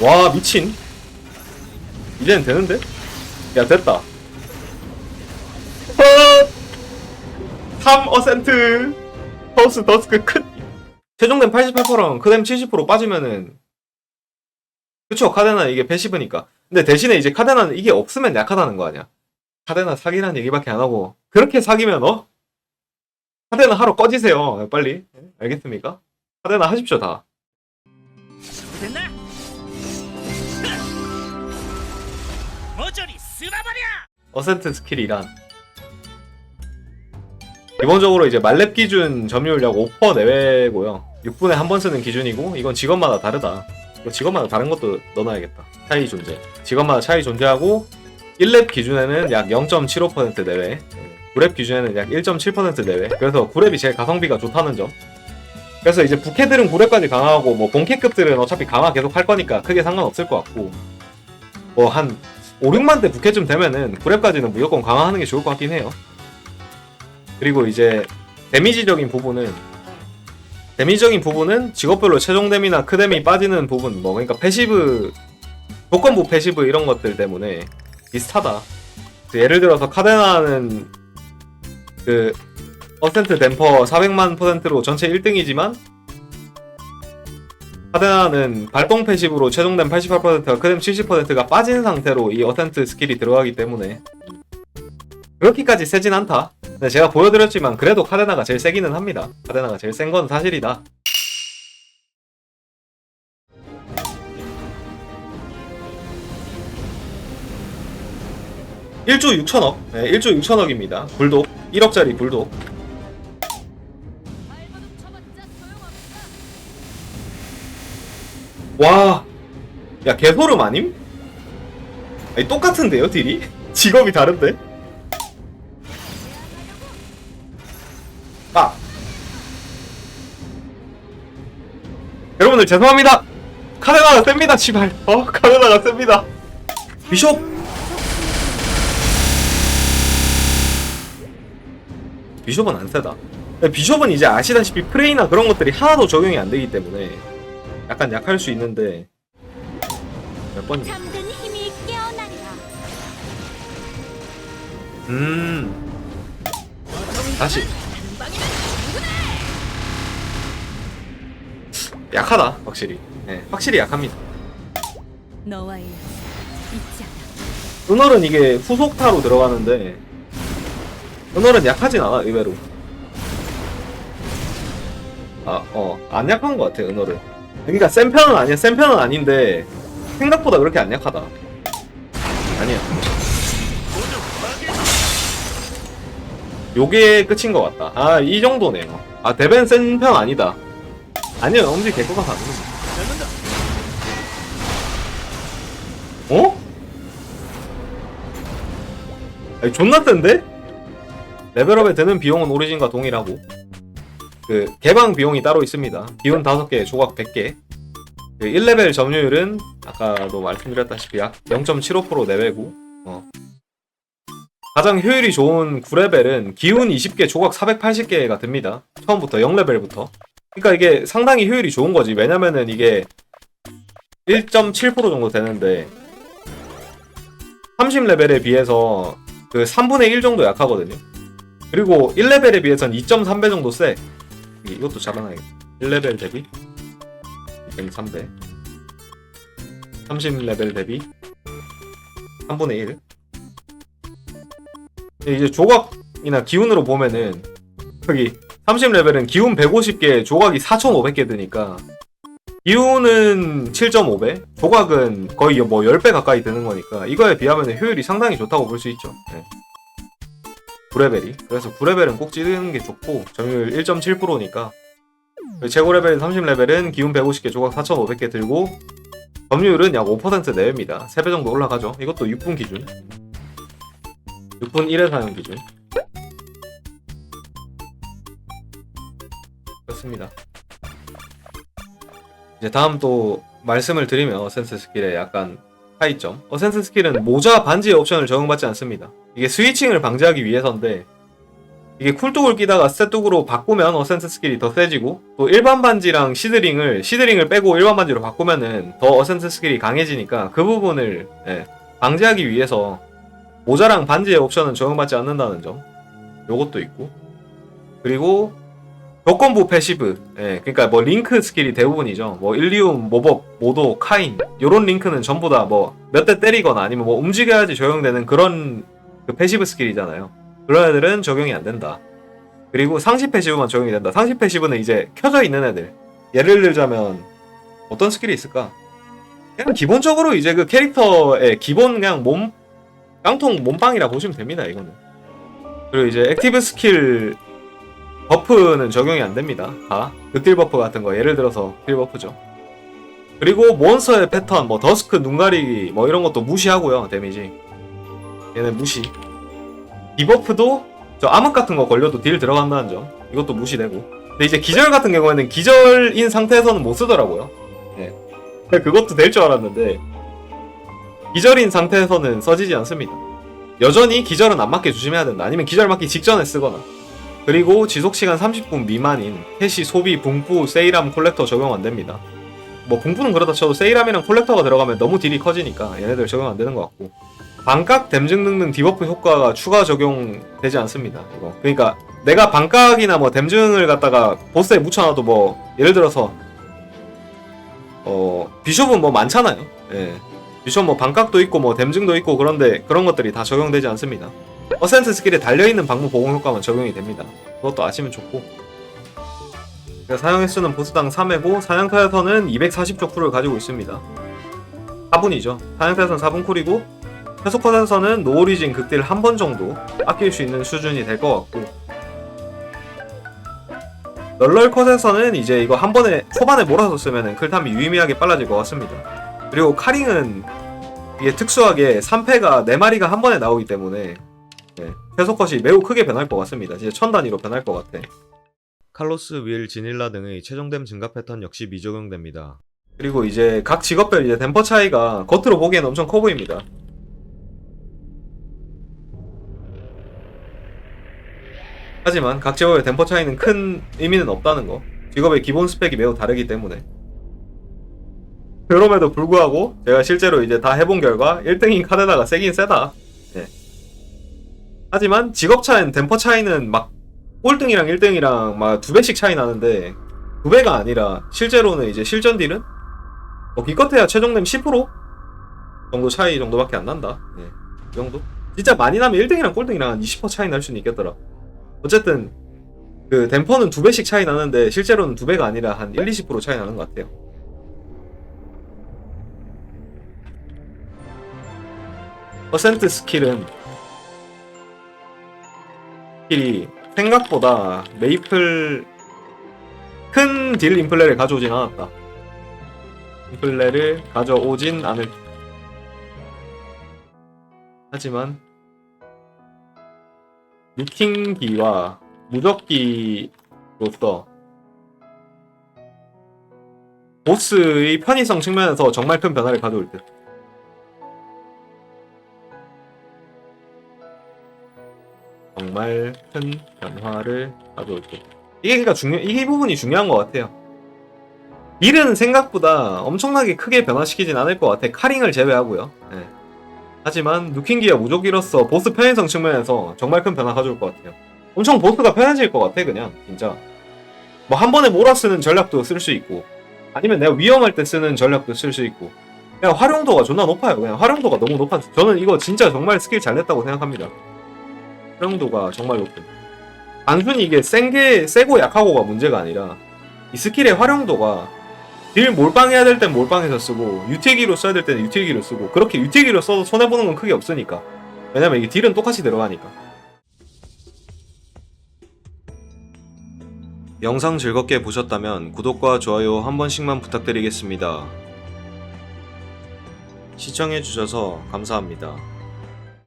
와 미친. 이제는 되는데? 야 됐다. 3어센트. 허스 더스크 큰. 최종된 88%랑 크뎀 70% 빠지면은 그쵸 카데나 이게 패시브니까. 근데 대신에 이제 카데나는 이게 없으면 약하다는 거 아니야? 카데나 사기라는 얘기밖에 안 하고 그렇게 사기면 어? 카데나 하러 꺼지세요 빨리. 알겠습니까? 카데나 하십시오 다. 됐나? 쓸어버려! 어센트 스킬이란 기본적으로 이제 말렙 기준 점유율 약5% 내외고요. 6분에 한 번 쓰는 기준이고 이건 직업마다 다르다. 이거 직업마다 다른 것도 넣어놔야겠다. 차이 존재. 직업마다 차이 존재하고 1렙 기준에는 약 0.75% 내외. 9렙 기준에는 약 1.7% 내외. 그래서 9렙이 제일 가성비가 좋다는 점. 그래서 이제 부캐들은 9렙까지 강화하고 뭐 본캐급들은 어차피 강화 계속 할 거니까 크게 상관없을 것 같고 뭐한 5, 6만 대 부캐쯤 되면은 9렙까지는 무조건 강화하는 게 좋을 것 같긴 해요. 그리고 이제 데미지적인 부분은 데미지적인 부분은 직업별로 최종 데미나 크데미 빠지는 부분 뭐 그러니까 패시브 조건부 패시브 이런 것들 때문에 비슷하다. 그 예를 들어서 카데나는 그 어센트 댐퍼 400만 퍼센트로 전체 1등이지만 카데나는 발동 패시브로 최종된 88%가 크뎀 70%가 빠진 상태로 이 어센트 스킬이 들어가기 때문에 그렇게까지 세진 않다. 근데 제가 보여드렸지만 그래도 카데나가 제일 세기는 합니다. 카데나가 제일 센 건 사실이다. 일조 6천억. 네, 1조 6천억입니다. 불독. 1억짜리 불독. 와. 야, 개소름 아님? 아니, 똑같은데요, 딜이? 직업이 다른데? 아. 여러분들 죄송합니다. 카데나가 셉니다, 씨발. 어, 카데나가 셉니다. 비숍. 비숍은 안 세다. 비숍은 이제 아시다시피 프레이나 그런 것들이 하나도 적용이 안 되기 때문에 약간 약할 수 있는데 몇 번이? 잠든 힘이 깨어나리라. 음. 다시. 약하다, 확실히. 네, 확실히 약합니다. 너와의 잊지 않아. 은월은 이게 후속타로 들어가는데 은월은 약하진 않아, 의외로. 아, 어, 안 약한 것 같아, 은월은. 그러니까 센 편은 아니야, 센 편은 아닌데 생각보다 그렇게 안 약하다. 아니야. 요게 끝인 것 같다. 아, 이 정도네요. 아, 데벤 센 편 아니다. 아니요, 엄지 개코가 가는 잡는다! 어? 아니, 존나 센데? 레벨업에 드는 비용은 오리진과 동일하고 그 개방 비용이 따로 있습니다. 기운 5개, 조각 100개. 그 1레벨 점유율은 아까도 말씀드렸다시피 약 0.75% 내외고 어. 가장 효율이 좋은 9레벨은 기운 20개, 조각 480개가 듭니다. 처음부터 0레벨부터. 그러니까 이게 상당히 효율이 좋은 거지. 왜냐면은 이게 1.7% 정도 되는데 30레벨에 비해서 그 3분의 1 정도 약하거든요. 그리고 1레벨에 비해서는 2.3배 정도 세. 이- 이것도 잡아놔야겠다. 1레벨 대비 2.3배. 30레벨 대비 3분의 1. 이제 조각이나 기운으로 보면은 여기 30레벨은 기운 150개, 조각이 4,500개 드니까 기운은 7.5배, 조각은 거의 뭐 10배 가까이 되는 거니까 이거에 비하면 효율이 상당히 좋다고 볼 수 있죠. 네. 9레벨이. 그래서 9레벨은 꼭 찌르는 게 좋고 점유율 1.7%니까 최고 레벨 30레벨은 기운 150개, 조각 4,500개 들고 점유율은 약 5% 내외입니다. 3배 정도 올라가죠. 이것도 6분 기준. 6분 1회 사용 기준. 그렇습니다. 이제 다음 또 말씀을 드리면 어센스 스킬의 약간 차이점. 어센스 스킬은 모자 반지의 옵션을 적용받지 않습니다. 이게 스위칭을 방지하기 위해서인데 이게 쿨독을 끼다가 스탯독으로 바꾸면 어센트 스킬이 더 세지고 또 일반 반지랑 시드링을 시드링을 빼고 일반 반지로 바꾸면은 더 어센트 스킬이 강해지니까 그 부분을 예, 방지하기 위해서 모자랑 반지의 옵션은 적용받지 않는다는 점 요것도 있고 그리고 조건부 패시브 예, 그러니까 뭐 링크 스킬이 대부분이죠 뭐 일리움, 모법, 모도, 카인 요런 링크는 전부 다 뭐 몇 대 때리거나 아니면 뭐 움직여야지 적용되는 그런 그 패시브 스킬이잖아요 그런 애들은 적용이 안 된다. 그리고 상시 패시브만 적용이 된다. 상시 패시브는 이제 켜져 있는 애들. 예를 들자면 어떤 스킬이 있을까? 그냥 기본적으로 이제 그 캐릭터의 기본 그냥 몸 깡통 몸빵이라 보시면 됩니다. 이거는. 그리고 이제 액티브 스킬 버프는 적용이 안 됩니다. 다 극딜 버프 같은 거 예를 들어서 딜 버프죠. 그리고 몬스터의 패턴 뭐 더스크 눈 가리기 뭐 이런 것도 무시하고요. 데미지. 얘는 무시. 디버프도 저 암흑 같은 거 걸려도 딜 들어간다는 점 이것도 무시되고 근데 이제 기절 같은 경우에는 기절인 상태에서는 못 쓰더라고요 예. 근데 그것도 될 줄 알았는데 기절인 상태에서는 써지지 않습니다 여전히 기절은 안 맞게 조심해야 된다 아니면 기절 맞기 직전에 쓰거나 그리고 지속시간 30분 미만인 캐시 소비 붕부 세일함 콜렉터 적용 안 됩니다 뭐 붕부는 그렇다 쳐도 세일함이랑 콜렉터가 들어가면 너무 딜이 커지니까 얘네들 적용 안 되는 것 같고 반각 댐증 등등 디버프 효과가 추가 적용되지 않습니다. 이거 그러니까 내가 반각이나 뭐 댐증을 갖다가 보스에 묻혀놔도 뭐 예를 들어서 어 비숍은 뭐 많잖아요. 예. 비숍 뭐 반각도 있고 뭐 댐증도 있고 그런데 그런 것들이 다 적용되지 않습니다. 어센트 스킬에 달려있는 방무 보공 효과만 적용이 됩니다. 그것도 아시면 좋고 사용 횟수는 보스당 3회고 사냥터에서는 240조 쿨을 가지고 있습니다. 4분이죠. 사냥터에서는 4분 쿨이고 해소컷에서는 노오리진 극딜 한 번 정도 아낄 수 있는 수준이 될 것 같고 널널컷에서는 이제 이거 한 번에 초반에 몰아서 쓰면은 클탐이 유의미하게 빨라질 것 같습니다. 그리고 카링은 이게 특수하게 3패가 4마리가 한 번에 나오기 때문에 네, 해소컷이 매우 크게 변할 것 같습니다. 진짜 천 단위로 변할 것 같아. 칼로스, 윌, 지닐라 등의 최종댐 증가 패턴 역시 미적용됩니다. 그리고 이제 각 직업별 이제 댐퍼 차이가 겉으로 보기엔 엄청 커 보입니다. 하지만 각 직업의 댐퍼 차이는 큰 의미는 없다는 거. 직업의 기본 스펙이 매우 다르기 때문에. 그럼에도 불구하고 제가 실제로 이제 다 해본 결과 1등인 카데나가 세긴 세다. 예. 하지만 직업 차이는 댐퍼 차이는 막 꼴등이랑 1등이랑 막 두 배씩 차이 나는데 두 배가 아니라 실제로는 이제 실전 딜은 뭐 기껏해야 최종됨 10% 정도 차이 정도밖에 안 난다. 예. 이 정도? 진짜 많이 나면 1등이랑 꼴등이랑 한20% 차이 날 수는 있겠더라. 어쨌든 그 댐퍼는 두 배씩 차이 나는데 실제로는 두 배가 아니라 한 1, 20% 차이 나는 것 같아요. 퍼센트 스킬은 스킬이 생각보다 메이플 큰 딜 인플레를 가져오진 않았다. 인플레를 가져오진 않을. 하지만 루킹기와 무적기로서 보스의 편의성 측면에서 정말 큰 변화를 가져올 듯. 큰 변화를 가져올 듯. 이게 그러니까 중요, 이 부분이 중요한 것 같아요. 딜은 생각보다 엄청나게 크게 변화시키진 않을 것 같아. 카링을 제외하고요. 네. 하지만 누킹기와 무조기로서 보스 편의성 측면에서 정말 큰 변화 가져올 것 같아요. 엄청 보스가 편해질 것 같아 그냥 진짜. 뭐 한 번에 몰아 쓰는 전략도 쓸 수 있고 아니면 내가 위험할 때 쓰는 전략도 쓸 수 있고 그냥 활용도가 존나 높아요. 그냥 활용도가 너무 높아. 저는 이거 진짜 정말 스킬 잘 냈다고 생각합니다. 활용도가 정말 높은. 단순히 이게 센게 세고 약하고가 문제가 아니라 이 스킬의 활용도가 딜 몰빵해야 될 땐 몰빵해서 쓰고 유틸기로 써야 될 때는 유틸기로 쓰고 그렇게 유틸기로 써도 손해 보는 건 크게 없으니까. 왜냐면 이게 딜은 똑같이 들어가니까. 영상 즐겁게 보셨다면 구독과 좋아요 한 번씩만 부탁드리겠습니다. 시청해주셔서 감사합니다